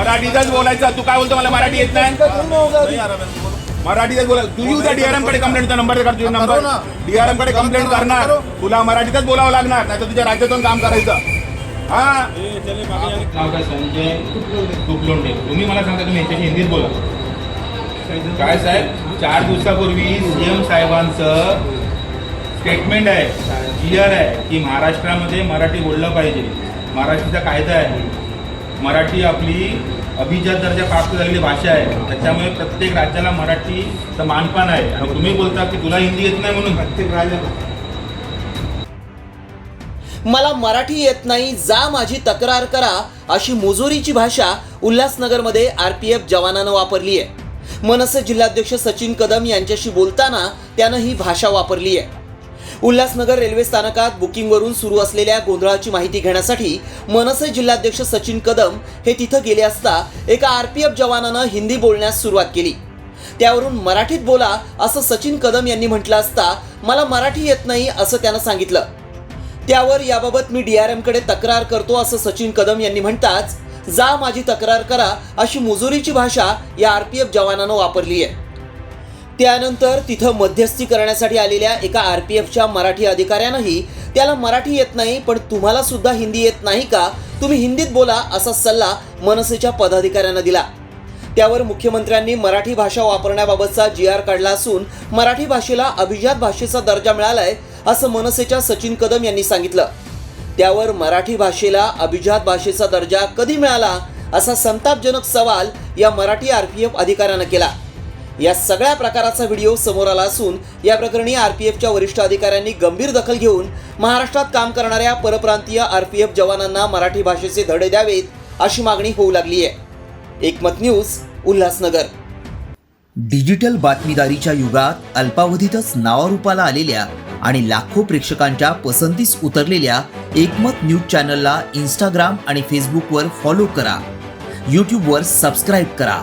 मराठीतच बोलायचं तू काय बोलतो मला मराठी येत नाही. मराठीतच बोला तू येऊ डीआरएमकडे कंप्लेंटचा नंबर काढ तुझा नंबर डीआरएमकडे कंप्लेंट करणार. तुला मराठीतच बोलावं लागणार नाही तर तुझ्या राज्यातून काम करायचं. हा? संजय तुपलोंडे तुम्ही मला सांगता तुम्ही याच्याशी हिंदीत बोला. काय साहेब? चार दिवसापूर्वी सीएम साहेबांचं स्टेटमेंट आहे आर आहे की महाराष्ट्रामध्ये मराठी बोललं पाहिजे. महाराष्ट्राचा कायदा आहे. मराठी आपली अभिजात दर्जा प्राप्त झालेली भाषा आहे त्याच्यामुळे प्रत्येक राज्याला मराठीचं मानपान आहे. आणि तुम्ही बोलता की तुला हिंदी येत नाही म्हणून? प्रत्येक राज्याला. मला मराठी येत नाही जा माझी तक्रार करा अशी मुजोरीची भाषा उल्हासनगरमध्ये आर पी एफ जवानानं वापरली आहे मनसे जिल्हाध्यक्ष सचिन कदम यांच्याशी बोलताना त्यानं ही भाषा वापरली आहे उल्हासनगर रेल्वे स्थानकात बुकिंगवरून सुरू असलेल्या गोंधळाची माहिती घेण्यासाठी मनसे जिल्हाध्यक्ष सचिन कदम हे तिथं गेले असता एका आर पी एफ जवानानं हिंदी बोलण्यास सुरुवात केली. त्यावरून मराठीत बोला असं सचिन कदम यांनी म्हटलं असता मला मराठी येत नाही असं त्यानं सांगितलं. त्यावर याबाबत मी डीआरएमकडे तक्रार करतो असं सचिन कदम यांनी म्हणताच जा माझी तक्रार करा अशी मुजुरीची भाषा या आरपीएफ जवानानं वापरली आहे. त्यानंतर तिथं मध्यस्थी करण्यासाठी आलेल्या एका आर पी एफच्या मराठी अधिकाऱ्यानंही त्याला मराठी येत नाही पण तुम्हाला सुद्धा हिंदी येत नाही का? तुम्ही हिंदीत बोला असा सल्ला मनसेच्या पदाधिकाऱ्यांना दिला. त्यावर मुख्यमंत्र्यांनी मराठी भाषा वापरण्याबाबतचा जी आर काढला असून मराठी भाषेला अभिजात भाषेचा दर्जा मिळालाय असं मनसेच्या सचिन कदम यांनी सांगितलं. त्यावर मराठी भाषेला अभिजात भाषेचा दर्जा कधी मिळाला असा संतापजनक सवाल या मराठी आर पी एफ अधिकाऱ्यानं केला. या सगळ्या प्रकाराचा व्हिडिओ समोर आला असून या प्रकरणी आर पी एफच्या वरिष्ठ अधिकाऱ्यांनी गंभीर दखल घेऊन महाराष्ट्रात काम करणाऱ्या परप्रांतीय आर पी एफ जवानांना मराठी भाषेचे धडे द्यावेत अशी मागणी होऊ लागली आहे. एकमत न्यूज उल्हासनगर. डिजिटल बातमीदारीच्या युगात अल्पावधीतच नावारूपाला आलेल्या आणि लाखो प्रेक्षकांच्या पसंतीस उतरलेल्या एकमत न्यूज चॅनलला इंस्टाग्राम आणि फेसबुकवर फॉलो करा. यूट्यूबवर सबस्क्राईब करा.